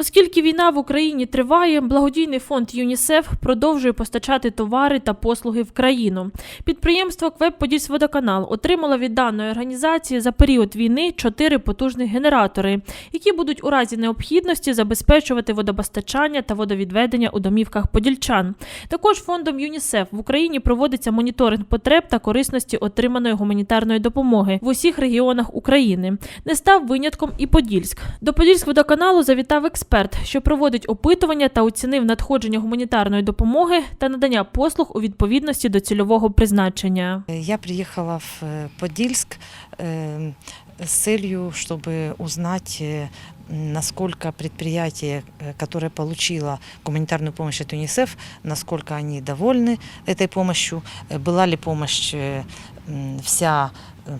Оскільки війна в Україні триває, благодійний фонд ЮНІСЕФ продовжує постачати товари та послуги в країну. Підприємство Квебподільсводоканал отримало від даної організації за період війни чотири потужних генератори, які будуть у разі необхідності забезпечувати водопостачання та водовідведення у домівках подільчан. Також фондом ЮНІСЕФ в Україні проводиться моніторинг потреб та корисності отриманої гуманітарної допомоги в усіх регіонах України. Не став винятком і Подільськ. До Подільськводоканалу завітав експерт, що проводить опитування та оцінив надходження гуманітарної допомоги та надання послуг у відповідності до цільового призначення. Я приехала в э, Подильск э, с целью, чтобы узнать, э, насколько предприятие, э, которое получило гуманитарную помощь от ЮНИСЕФ, насколько они довольны этой помощью, э, была ли помощь э, м, вся э,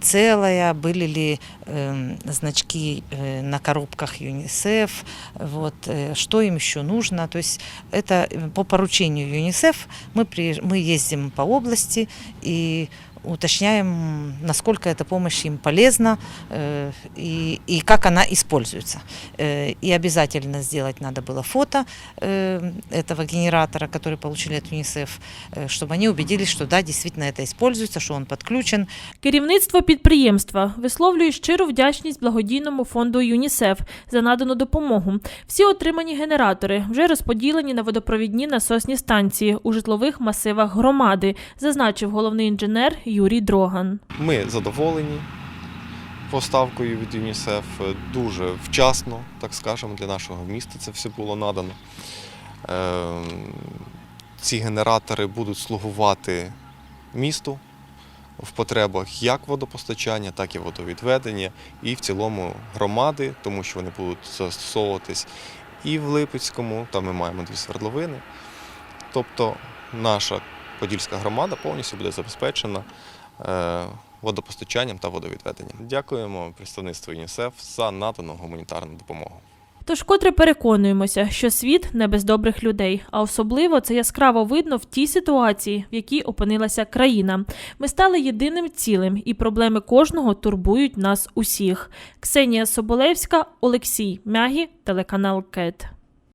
целая, были ли э, значки э, на коробках ЮНИСЕФ, вот, э, что им еще нужно. То есть это э, по поручению ЮНИСЕФ мы, приезж- мы ездим по области и уточняем, насколько эта помощь им полезна э, и, и как она используется. Э, и обязательно сделать надо было фото э, этого генератора, который получили от ЮНИСЕФ, э, чтобы они убедились, что да, действительно это используется, что он подключен, Керівництво підприємства висловлює щиру вдячність благодійному фонду ЮНІСЕФ за надану допомогу. Всі отримані генератори вже розподілені на водопровідні насосні станції у житлових масивах громади, зазначив головний інженер Юрій Дроган. Ми задоволені поставкою від ЮНІСЕФ дуже вчасно, так скажемо, для нашого міста це все було надано. Ем, Ці генератори будуть слугувати місту в потребах як водопостачання, так і водовідведення, і в цілому громади, тому що вони будуть застосовуватись і в Липецькому, там ми маємо дві свердловини. Тобто наша Подільська громада повністю буде забезпечена е, водопостачанням та водовідведенням. Дякуємо представництву ЮНІСЕФ за надану гуманітарну допомогу. Тож котре переконуємося, що світ не без добрих людей, а особливо це яскраво видно в тій ситуації, в якій опинилася країна. Ми стали єдиним цілим, і проблеми кожного турбують нас усіх. Ксенія Соболевська, Олексій Мягі, телеканал КЕТ.